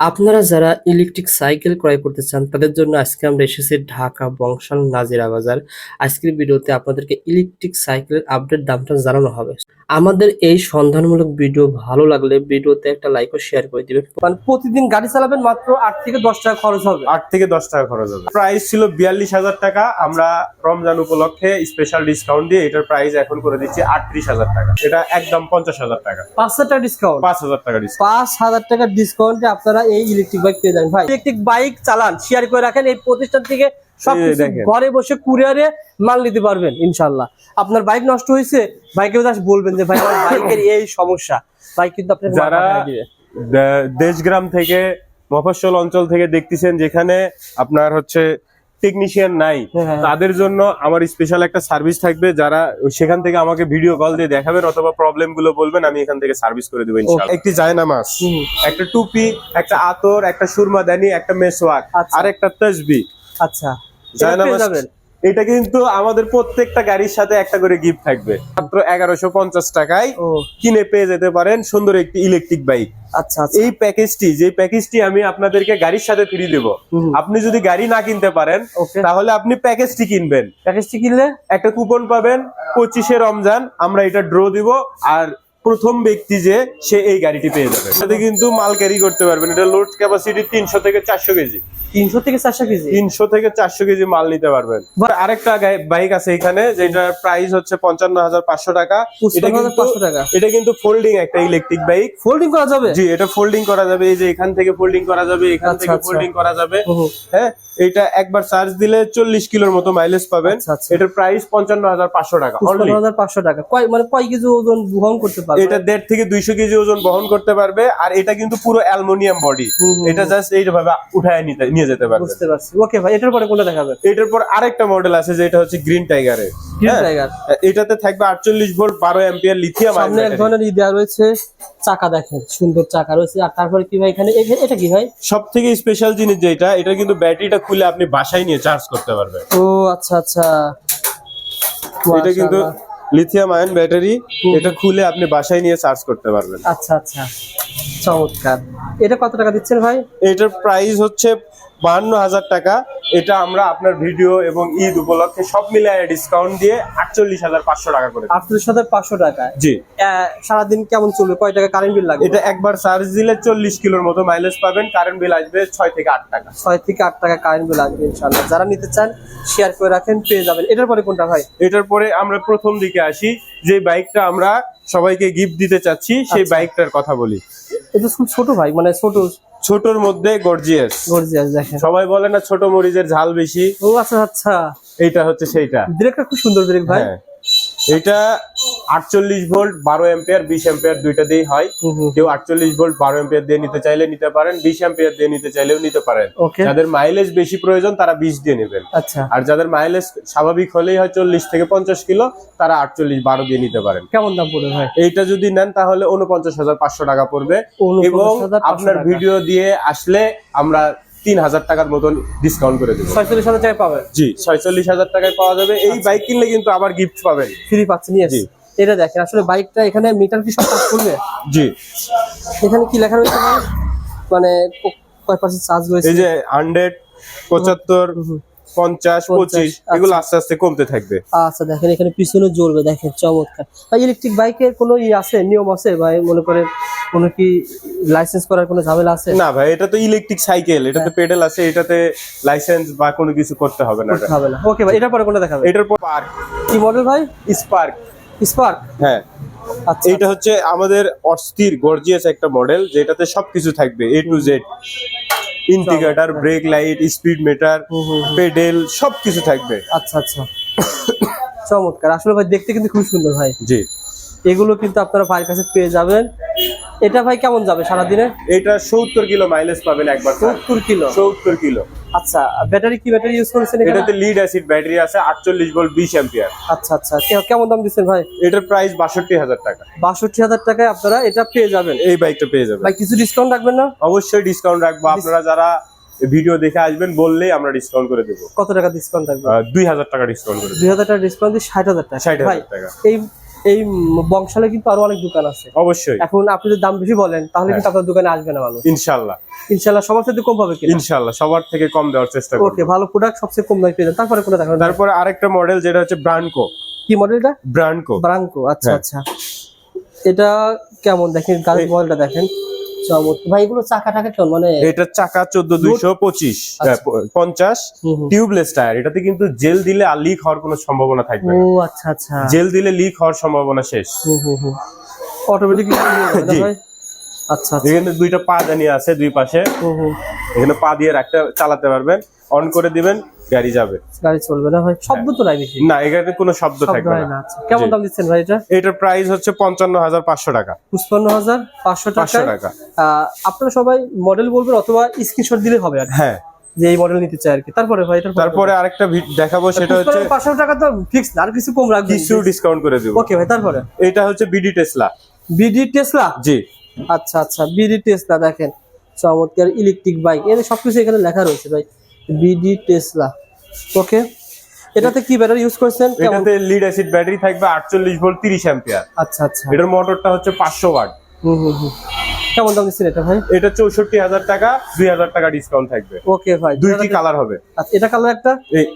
আপনারা যারা electric cycle ক্রয় করতে চান তাদের জন্য আজকে আমরা এসেছি ঢাকা বংশাল নাজিরা বাজার। আজকের ভিডিওতে আপনাদেরকে ইলেকট্রিক সাইকেলের আপডেট দামটা জানানো হবে। আমাদের এই সন্ধানমূলক ভিডিও ভালো লাগলে ভিডিওতে একটা লাইক ও শেয়ার করে দিবেন। মানে প্রতিদিন গাড়ি চালাবেন মাত্র আট থেকে দশ টাকা খরচ হবে। আট থেকে দশ টাকা খরচ হবে। প্রাইস ছিল বিয়াল্লিশ হাজার টাকা। আমরা রমজান উপলক্ষে স্পেশাল ডিসকাউন্ট দিয়ে এটার প্রাইস এখন করে দিচ্ছি আটত্রিশ হাজার টাকা। এটা একদম পঞ্চাশ হাজার টাকা। পাঁচ হাজার টাকা ডিসকাউন্ট পাঁচ হাজার টাকা ডিসকাউন্ট পাঁচ হাজার টাকার ডিসকাউন্টে আপনারা এই ইলেকট্রিক বাইক পেয়ে যাবেন ভাই। ইলেকট্রিক বাইক চালান শেয়ার করে রাখেন এই প্রতিষ্ঠান থেকে। ঘরে বসে কুরিয়ারে মাল নিতে পারবেন ইনশাল্লাহ। আপনার বাইক নষ্ট হয়েছে বাইকে বলবেন যে ভাই আমার বাইকের এই সমস্যা। বাইক কিন্তু আপনি যারা দেশগ্রাম থেকে মফস্বল অঞ্চল থেকে দেখতেছেন যেখানে আপনার হচ্ছে টেকনিশিয়ান নাই হ্যাঁ, হ্যাঁ। তাদের জন্য আমার স্পেশাল একটা সার্ভিস থাকবে যারা সেখান থেকে আমাকে ভিডিও কল দিয়ে দেখাবেন অথবা প্রবলেমগুলো বলবেন আমি এখান থেকে সার্ভিস করে দেবো একটি জায়নামাজ হুম। একটা টুপি একটা আতর একটা সুরমা সুরমাদানি একটা মেসওয়াক আচ্ছা। আর একটা তসবি আচ্ছা জায়না এটা কিন্তু আমাদের প্রত্যেকটা গাড়ির সাথে একটা করে গিফট থাকবে। মাত্র এগারোশো পঞ্চাশ টাকায় কিনে পেয়ে যেতে পারেন সুন্দর একটি ইলেকট্রিক বাইক আচ্ছা আচ্ছা। এই প্যাকেজটি যে প্যাকেজটি আমি আপনাদেরকে গাড়ির সাথে ফ্রি দেব। আপনি যদি গাড়ি না কিনতে পারেন তাহলে আপনি প্যাকেজটি কিনবেন। প্যাকেজটি কিনলে? একটা কুপন পাবেন পঁচিশে রমজান আমরা এটা ড্র দিব আর প্রথম ব্যক্তি যে সে এই গাড়িটি পেয়ে যাবে। সাথে কিন্তু মাল ক্যারি করতে পারবেন। এটা লোড ক্যাপাসিটি তিনশো থেকে চারশো কেজি। তিনশো থেকে চারশো কেজি? তিনশো থেকে চারশো কেজি মাল নিতে পারবেন। আরেকটা বাইক আছে এখানে যেটার প্রাইস হচ্ছে পঞ্চান্ন হাজার পাঁচশো টাকা। এটা কিন্তু টাকা। এটা কিন্তু ফোল্ডিং একটা ইলেকট্রিক বাইক ফোল্ডিং করা যাবে? জি এটা ফোল্ডিং করা যাবে। এই যে এখান থেকে ফোল্ডিং করা যাবে এখান আচ্ছা, থেকে আচ্ছা। ফোল্ডিং করা যাবে। হ্যাঁ? এটা একবার চার্জ দিলে চল্লিশ কিলোর মতো মাইলেজ পাবেন। আচ্ছা, আচ্ছা। এটার প্রাইস পঞ্চান্ন হাজার পাঁচশো টাকা পাঁচশো টাকা। মানে কয় কেজি ওজন বহন করতে পারবে? এটা দেড় থেকে দুইশো কেজি ওজন বহন করতে পারবে আর এটা কিন্তু পুরো অ্যালুমিনিয়াম বডি এটা জাস্ট এইভাবে উঠায় নিতে নিয়ে যেতে পারবে। বুঝতে পারছি। ওকে ভাই এটার পরে কোনটা দেখাবে এটার পর আরেকটা মডেল আছে যেটা হচ্ছে গ্রিন টাইগারের টাইগার এটাতে থাকবে আটচল্লিশ ভোল্ট বারো এম্পিয়ার লিথিয়াম সামনে এক ধরনের ই দেওয়া রয়েছে চাকা দেখেন সুন্দর চাকা রয়েছে। আর তারপরে কি ভাই এখানে এটা কি ভাই? সব থেকে স্পেশাল জিনিস যেটা এটা কিন্তু ব্যাটারিটা খুলে আপনি বাসায় নিয়ে চার্জ করতে পারবেন। ও আচ্ছা আচ্ছা। এটা কিন্তু লিথিয়াম আয়ন ব্যাটারি এটা খুলে আপনি বাসায় নিয়ে চার্জ করতে পারবেন। আচ্ছা আচ্ছা। চমৎকার। এটা কত টাকা দিচ্ছেন ভাই? এটার প্রাইস হচ্ছে বাহান্ন হাজার টাকা। এটা আমরা আপনার ভিডিও এবং ঈদ উপলক্ষে সব মিলিয়ে ডিসকাউন্ট দিয়ে আটচল্লিশ হাজার পাঁচশো টাকা করে। আটত্রিশ হাজার পাঁচশো টাকা। জি। সারাদিন কেমন চলবে? কয় টাকা কারেন্ট বিল লাগবে? এটা একবার চার্জ দিলে চল্লিশ কিলোর মতো মাইলেজ পাবেন। কারেন্ট বিল আসবে ছয় থেকে আট টাকা। ছয় থেকে আট টাকা কারেন্ট বিল আসবে ইনশাল্লাহ যারা নিতে চান শেয়ার করে রাখেন পেয়ে যাবেন। এটার পরে কোনটা ভাই? এটার পরে আমরা প্রথম দিকে আসি। যে বাইকটা আমরা সবাইকে গিফট দিতে চাচ্ছি সেই আচ্ছা। বাইকটার কথা বলি। এটা খুব ছোট ভাই মানে ছোট। ছোটর মধ্যে গর্জিয়াস গর্জিয়াস দেখেন। সবাই বলে না ছোট মরিচের ঝাল বেশি। ও আচ্ছা আচ্ছা। এইটা হচ্ছে সেইটা। ব্রেকটা খুব সুন্দর ব্রেক ভাই। হ্যাঁ। এটা আটচল্লিশ ভোল্ট বারো এম্পিয়ার বিশ এম্পিয়ার দুইটা দিয়ে হয়। কেউ আটচল্লিশ ভোল্ট বারো এম্পিয়ার দিয়ে নিতে চাইলে নিতে পারেন বিশ এম্পিয়ার দিয়ে নিতে চাইলেও নিতে পারেন। যাদের মাইলেজ বেশি প্রয়োজন তারা বিশ দিয়ে নেবেন। আচ্ছা। আর যাদের মাইলেজ স্বাভাবিক হলেই হয় চল্লিশ থেকে পঞ্চাশ কিলো তারা আটচল্লিশ বারো দিয়ে নিতে পারেন। কেমন দাম পড়বে ভাই? এইটা যদি নেন তাহলে উনপঞ্চাশ হাজার পাঁচশো টাকা পড়বে। এবং আপনার ভিডিও দিয়ে আসলে আমরা তিন হাজার টাকার মতন ডিসকাউন্ট করে দেবো। ছয়চল্লিশ হাজার টাকায় পাবেন? জি ছয়চল্লিশ হাজার টাকায় পাওয়া যাবে। এই বাইক কিনলে কিন্তু আবার গিফট পাবেন। ফ্রি পাচ্ছেন জি। এটা দেখেন আসলে বাইকটা এখানে মিটার কি সব কাজ করবে? জি। এখানে কি লেখা রয়েছে মানে কয় পার্সেন্ট চার্জ রয়েছে? এই যে হান্ড্রেড পঁচাত্তর পঞ্চাশ পঁচিশ আচ্ছা। এগুলো আস্তে আস্তে কমতে থাকবে। আচ্ছা দেখেন এখানে পিছনে জ্বলবে দেখেন চমৎকার। ভাই ইলেকট্রিক বাইকের কোনো ই আছে নিয়ম আছে? ভাই মনে করে কোনো কি লাইসেন্স করার কোনো ঝামেলা আছে? না ভাই এটা তো ইলেকট্রিক সাইকেল এটাতে হ্যাঁ। পেডেল আছে এটাতে লাইসেন্স বা কোনো কিছু করতে হবে না হবে না। ওকে ভাই এটার পরে কোনটা দেখাবে এটার পর পার্ক কি মডেল ভাই? Spark spark? হ্যাঁ। আচ্ছা। এইটা হচ্ছে আমাদের অস্থির গর্জিয়াস একটা মডেল যেটাতে সবকিছু থাকবে A to Z indicator brake light speed meter pedal সবকিছু থাকবে। আচ্ছা আচ্ছা। চমৎকার। আসলে ভাই দেখতে কিন্তু খুব সুন্দর ভাই। জি। এগুলো কিন্তু আপনারা ভাইয়ের কাছে পেয়ে যাবেন। এটা ভাই কেমন যাবে সারাদিনে? এটা সত্তর কিলো মাইলেজ পাবেন একবার সত্তর কিলো? সত্তর কিলো। আচ্ছা ব্যাটারি কি ব্যাটারি ইউজ করেছেন এখানে? এটাতে লিড অ্যাসিড ব্যাটারি আছে আটচল্লিশ ভোল্ট বিশ অ্যাম্পিয়ার আচ্ছা আচ্ছা। কে- কেমন দাম দিচ্ছেন ভাই? এটার প্রাইস বাষট্টি হাজার টাকা। বাষট্টি হাজার টাকায় আপনারা এটা পেয়ে যাবেন। এই বাইকটা পেয়ে যাবেন। ভাই কিছু ডিসকাউন্ট রাখবেন না? অবশ্যই ডিসকাউন্ট রাখব। আপনারা যারা ভিডিও দেখে আসবেন বললেই আমরা ডিসকাউন্ট করে দেবো। কত টাকা ডিসকাউন্ট রাখবেন? দুই হাজার টাকা ডিসকাউন্ট করে দুই হাজার টাকা ডিসকাউন্ট দিয়ে ষাট হাজার টাকা। ষাট হাজার টাকা। এই এই বংশালে কিন্তু আরও অনেক দোকান আছে। অবশ্যই। এখন আপনি যদি দাম বেশি বলেন তাহলে কিন্তু আপনার দোকানে আসবে না মানুষ। ইনশাল্লাহ ইনশাল্লাহ সবার থেকে কম পাবে ইনশাল্লাহ সবার থেকে কম দেওয়ার চেষ্টা করব। ওকে ভালো প্রোডাক্ট সবচেয়ে কম দামে পেয়ে যান। তারপরে কোনো দেখাবেন? তারপরে আরেকটা মডেল যেটা হচ্ছে ব্রান্ডকো কি মডেলটা ব্রান্ডকো ব্রাঙ্কো আচ্ছা হ্যাঁ। আচ্ছা। এটা কেমন দেখেন? গাড়ির মডেলটা দেখেন। চমৎকার। ভাই এগুলো চাকা টাকা কেমন? মানে চাকা আচ্ছা। টিউবলেস টায়ার এটাতে কিন্তু জেল দিলে আর লিক হওয়ার কোনো সম্ভাবনা থাকবে ও না আচ্ছা আচ্ছা। জেল দিলে লিক হওয়ার সম্ভাবনা শেষ। অটোমেটিক ভাই? আচ্ছা এখানে দুইটা পা জানিয়ে আছে দুই পাশে। এখানে পা দিয়ে রাখতে চালাতে পারবেন। অন করে দিবেন। গাড়ি যাবে। গাড়ি চলবে না ভাই? শব্দ তো নাই বেশি। না এখানে কোনো শব্দ থাকবে না। আচ্ছা। কেমন দাম দিচ্ছেন ভাই এটা? এটার প্রাইস হচ্ছে পঞ্চান্ন হাজার পাঁচশো টাকা। পঁচপান্ন হাজার পাঁচশো পাঁচশো টাকা। টাকা আপনারা সবাই মডেল বলবেন অথবা স্ক্রিনশট দিলে হবে আর হ্যাঁ। যে এই মডেল নিতে চাই আর কি। তারপরে ভাই এটার তারপরে আরেকটা দেখাবো সেটা হচ্ছে পাঁচশো টাকা তো ফিক্স আর কিছু কম রাখবেন কিছু ডিসকাউন্ট করে দেবো। ওকে ভাই তারপরে? এটা হচ্ছে বিডি টেসলা বিডি টেসলা জি। আচ্ছা আচ্ছা বিডি টেসলা দেখেন। চমৎকার ইলেকট্রিক বাইক এর সবকিছু এখানে লেখা রয়েছে ভাই। বিডি টেসলা ওকে এটাতে কি ব্যাটারি ইউজ করছেন? এটাতে লিড অ্যাসিড ব্যাটারি থাকবে আটচল্লিশ ভোল্ট তিরিশ অ্যাম্পিয়ার আচ্ছা আচ্ছা। এটার মোটরটা হচ্ছে পাঁচশো ওয়াট হুম হুম হুম। কেমন দাম দিচ্ছেন এটা ভাই? এটা চৌষট্টি হাজার টাকা দুই হাজার টাকা ডিসকাউন্ট থাকবে। ওকে ভাই দুইটি কালার হবে। আচ্ছা এটা কালার একটা?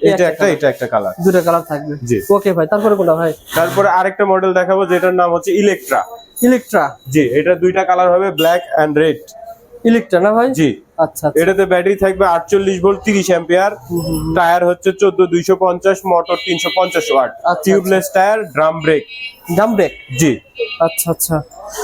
এটা একটা এটা একটা কালার দুটো কালার থাকবে। জি। ওকে ভাই তারপরে কোনটা ভাই? তারপরে আরেকটা মডেল দেখাবো যেটার নাম হচ্ছে ইলেকট্রা ইলেকট্রা জি এটা দুইটা কালার হবে ব্ল্যাক অ্যান্ড রেড ইলেকট্রা না ভাই? জি। এটাতে ব্যাটারি থাকবে আটচল্লিশ ভোল্ট তিরিশ অ্যাম্পিয়ার। টায়ার হচ্ছে চোদ্দ দুইশো পঞ্চাশ মোটর তিনশো পঞ্চাশ ওয়াট। আচ্ছা, tubeless tyre drum brake drum brake জি। আচ্ছা আচ্ছা।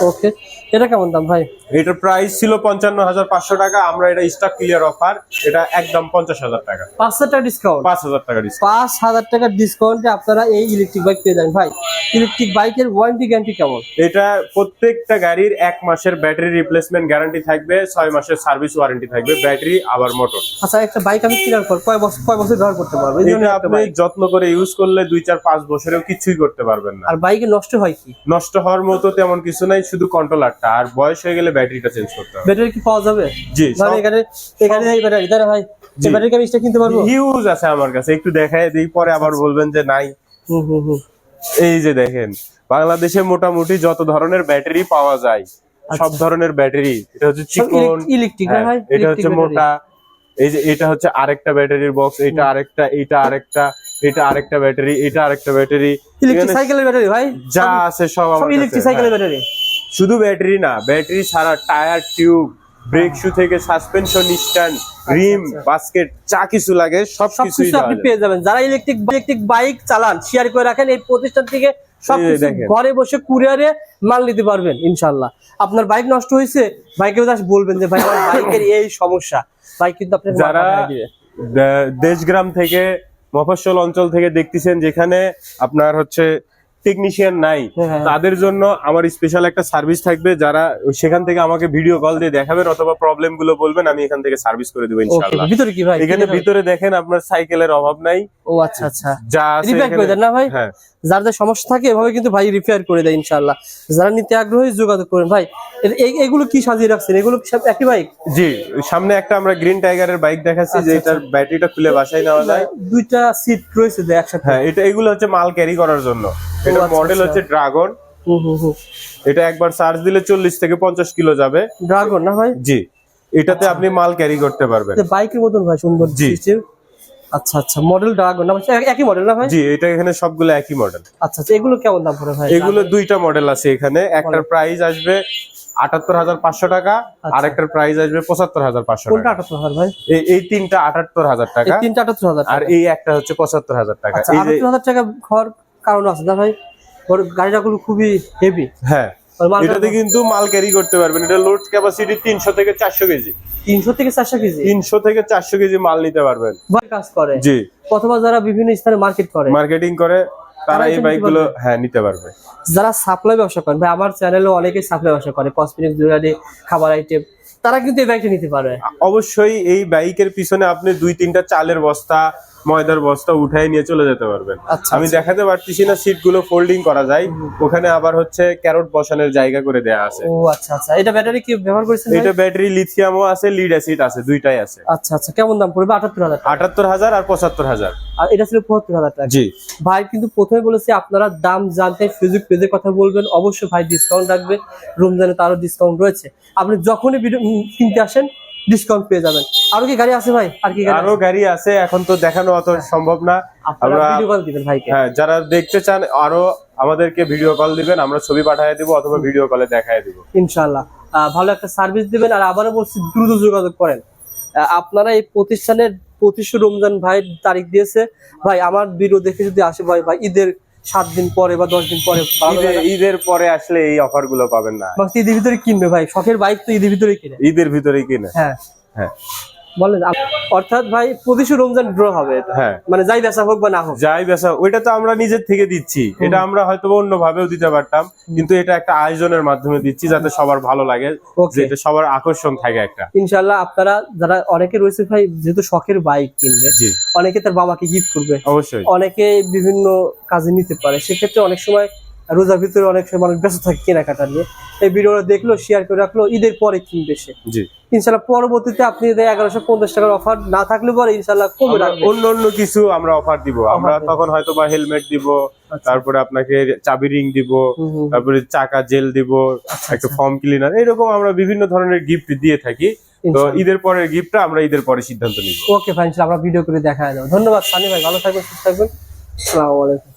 ওকে এটা কেমন দাম ভাই? এটার প্রাইস ছিল পঞ্চান্ন হাজার পাঁচশো টাকা আমরা এটা স্টক ক্লিয়ার অফার এটা একদম পঞ্চাশ হাজার টাকা। পাঁচ হাজার টাকা ডিসকাউন্ট পাঁচ হাজার টাকা পাঁচ হাজার টাকার ডিসকাউন্টে আপনারা এই ইলেকট্রিক বাইক পেয়ে যান ভাই। ইলেকট্রিক বাইকের ওয়ারেন্টি গ্যারান্টি কেমন? এটা প্রত্যেকটা গাড়ির এক মাসের ব্যাটারি রিপ্লেসমেন্ট গ্যারান্টি থাকবে ছয় মাসের সার্ভিস ওয়ারেন্টি থাকবে ব্যাটারি আবার মোটর আচ্ছা একটা বাইক আমি কেনার পর কয় বছর কয় বছর ব্যবহার করতে পারব? এটা আপনি যত্ন করে ইউজ করলে দুই চার পাঁচ বছরেও কিছুই করতে পারবেন না। আর বাইকে নষ্ট হয় কি? নষ্ট হওয়ার মতো তেমন কিছু নাই শুধু কন্ট্রোল কন্ট্রোলারটা আর বয়স হয়ে গেলে ব্যাটারিটা চেঞ্জ করতে হবে। ব্যাটারি কি পাওয়া যাবে? জি ধরেন এখানে এখানে এই ব্যাটারি তারা ভাই? এই ব্যাটারি কি আমি extra কিনতে পারব? হিউজ আছে আমার কাছে একটু দেখায় দিই পরে আবার বলবেন যে নাই। হুম হুম হুম। এই যে দেখেন বাংলাদেশে মোটামুটি যত ধরনের ব্যাটারি পাওয়া যায় সব ধরনের ব্যাটারি এটা হচ্ছে চিকন ইলেকট্রিক হ্যাঁ, ভাই এটা হচ্ছে মোটা এই যে এটা হচ্ছে আরেকটা ব্যাটারির বক্স এটা আরেকটা এটা আরেকটা এটা আরেকটা ব্যাটারি এটা আরেকটা ব্যাটারি। ইলেকট্রিক সাইকেলের ব্যাটারি ভাই? যা আছে সব ইলেকট্রিক সাইকেলের হ্যাঁ। ব্যাটারি। শুধু ব্যাটারি না ব্যাটারি ছাড়া টায়ার টিউব ব্রেক শু থেকে সাসপেনশন স্ট্যান্ড রিম বাস্কেট যা কিছু লাগে সব কিছু আপনি পেয়ে যাবেন। যারা ইলেকট্রিক ইলেকট্রিক বাইক চালান শেয়ার করে রাখেন এই প্রতিষ্ঠান থেকে সবকিছু ঘরে বসে কুরিয়ারে মাল নিতে পারবেন ইনশাল্লাহ আপনার বাইক নষ্ট হয়েছে বাইকে জাস্ট বলবেন যে ভাই আমার বাইকের এই সমস্যা। বাইক কিন্তু আপনার যারা দেশগ্রাম থেকে মফস্বল অঞ্চল থেকে দেখতেছেন যেখানে আপনার হচ্ছে টেকনিশিয়ান নাই হ্যাঁ, হ্যাঁ। তাদের জন্য আমার স্পেশাল একটা সার্ভিস থাকবে যারা সেখান থেকে আমাকে ভিডিও কল দিয়ে দেখাবেন অথবা প্রবলেমগুলো বলবেন আমি এখান থেকে সার্ভিস করে দেবো ইনশাআল্লাহ। ভিতরে কি ভাই? এখানে ভিতরে দেখেন আপনার সাইকেলের অভাব নাই। ও আচ্ছা আচ্ছা। যা রিপেয়ার করে দেন না ভাই? হ্যাঁ। যাদের সমস্যা থাকে এভাবে কিন্তু ভাই রিপেয়ার করে দেয় ইনশাল্লাহ যারা নিতে আগ্রহী যোগাযোগ করেন ভাই। এগুলো কি সাজিয়ে রাখছেন? এগুলো কি একই বাইক জি সামনে একটা আমরা গ্রিন টাইগারের বাইক দেখাচ্ছি যে আচ্ছা, এটার ব্যাটারিটা খুলে বাসায় নেওয়া যায়। দুইটা সিট রয়েছে যে একসাথে। হ্যাঁ এটা এগুলো হচ্ছে মাল ক্যারি করার জন্য। এটা আচ্ছা, মডেল আচ্ছা। হচ্ছে ড্রাগন এটা একবার চার্জ দিলে চল্লিশ থেকে পঞ্চাশ কিলো যাবে। ড্রাগন না ভাই? জি। এটাতে আপনি মাল ক্যারি করতে পারবেন। বাইকের মতন ভাই সুন্দর জি। আচ্ছা আচ্ছা মডেল ড্রাগন না একই মডেল না ভাই? জি এটা এখানে সবগুলো একই মডেল আচ্ছা আচ্ছা এগুলো কেমন দাম পড়ে ভাই? এগুলো দুইটা মডেল আছে এখানে। একটার প্রাইস আসবে আটাত্তর হাজার পাঁচশো টাকা আর একটার প্রাইস আসবে পঁচাত্তর হাজার পাঁচশো টাকা। আটাত্তর হাজার ভাই? এই- তিনটা আটাত্তর হাজার টাকা। তিনটা আটাত্তর হাজার আর এই একটা হচ্ছে পঁচাত্তর হাজার টাকা। আচ্ছা আটাত্তর হাজার টাকা ঘর কারণ আছে। না ভাই গাড়িটাগুলো খুবই হেভি হ্যাঁ এটাতে কিন্তু মাল ক্যারি করতে পারবেন। এটা লোড ক্যাপাসিটি তিনশো থেকে চারশো কেজি। তিনশো থেকে চারশো কেজি? তিনশো থেকে চারশো কেজি মাল নিতে পারবেন। কাজ করে। জি। অথবা যারা বিভিন্ন স্থানে মার্কেট করে। মার্কেটিং করে তারা এই বাইকগুলো হ্যাঁ নিতে পারবে। যারা সাপ্লাই ব্যবসা করেন ভাই আমার চ্যানেলে অনেকেই সাপ্লাই ব্যবসা করে। কসমেটিক জুয়েলারি খাবার আইটেম তারা কিন্তু এই বাইকটা নিতে পারে অবশ্যই এই বাইকের পিছনে আপনি দুই তিনটা চালের বস্তা ময়দার বস্তা উঠাই নিয়ে চলে যেতে পারবেন। আচ্ছা, আমি দেখাতে পারতেছি না সিটগুলো ফোল্ডিং করা যায়। ওখানে আবার হচ্ছে ক্যারট বসানোর জায়গা করে দেয়া আছে। ও আচ্ছা আচ্ছা। এটা ব্যাটারি কি ব্যবহার করেছেন এটা ব্যাটারি লিথিয়ামও আছে লিড অ্যাসিড আছে দুইটাই আছে। আচ্ছা আচ্ছা। কেমন দাম পড়বে? আটাত্তর হাজার টাকা। আটাত্তর হাজার আর পঁচাত্তর হাজার। আর এটা ছিল পঁচাত্তর হাজার টাকা। জি। ভাই কিন্তু প্রথমে বলেছি আপনারা দাম জানতে ফেসবুক পেজে কথা বলবেন। অবশ্যই ভাই ডিসকাউন্ট রাখবে। রমজানে তারও ডিসকাউন্ট রয়েছে। আপনি যখনই ভিডিও কিনতে আসেন ডিসকাউন্ট পেয়ে যাবেন। আরও কি গাড়ি আছে ভাই? আর কি আরও গাড়ি আছে এখন তো দেখানো অত সম্ভব না। আমরা ভিডিও কল দিবেন ভাইকে। হ্যাঁ যারা দেখতে চান আরও আমাদেরকে ভিডিও কল দিবেন আমরা ছবি পাঠিয়ে দিব অথবা ভিডিও কলে দেখায় দিব। ইনশাল্লাহ ভালো একটা সার্ভিস দিবেন। আর আবারও বলছি দ্রুত যোগাযোগ করেন। আপনারা এই প্রতিষ্ঠানের পঁচিশে রমজান ভাই তারিখ দিয়েছে। ভাই আমার ভিডিও দেখে যদি আসে ভাই ভাই ঈদের সাত দিন পরে বা দশ দিন পরে? ঈদের পরে আসলে এই অফারগুলো পাবেন না। ঈদের ভিতরে কিনবে ভাই শখের বাইক তো ঈদের ভিতরে কিনে। ঈদের ভিতরে কিনে। হ্যাঁ। হ্যাঁ। বলেন অর্থাৎ ভাই পঁচিশে রমজান ড্র হবে এটা। হ্যাঁ। মানে যাই বেচা হোক বা না হোক। যাই বেসা ওইটা তো আমরা নিজের থেকে দিচ্ছি। এটা আমরা হয়তো অন্য ভাবেও দিতে পারতাম কিন্তু এটা একটা আয়োজনের মাধ্যমে দিচ্ছি যাতে সবার ভালো লাগে যে সবার আকর্ষণ থাকে একটা। ইনশাল্লাহ আপনারা যারা অনেকে রয়েছে ভাই যেহেতু শখের বাইক কিনবে অনেকে তার বাবাকে গিফট করবে। অবশ্যই। অনেকে বিভিন্ন কাজে নিতে পারে। সেক্ষেত্রে অনেক সময় রোজার ভিতরে অনেক সময় মানুষ ব্যস্ত থাকে কেনাকাটা নিয়ে। এই ভিডিওটা দেখল শেয়ার করে রাখল ঈদের পরে কিনবে সে। ইনশাল্লাহ পরবর্তীতে আপনি এগারোশো পঞ্চাশ টাকার অফার না থাকলে পরে ইনশাল্লাহ কমে রাখবে। অন্য অন্য কিছু আমরা অফার দিব। আমরা তখন হয়তো বা হেলমেট দিব আচ্ছা। তারপরে আপনাকে চাবি রিং দিব। তারপরে চাকা জেল দিব একটা ফর্ম ক্লিনার এরকম আমরা বিভিন্ন ধরনের গিফট দিয়ে থাকি। তো ঈদের পরের গিফটটা আমরা ঈদের পরে সিদ্ধান্ত নিব। ওকে ফাইন আমরা ভিডিও করে দেখা যাবে ধন্যবাদ সানি ভাই ভালো থাকবেন সুস্থ থাকবেন। আসসালামু আলাইকুম।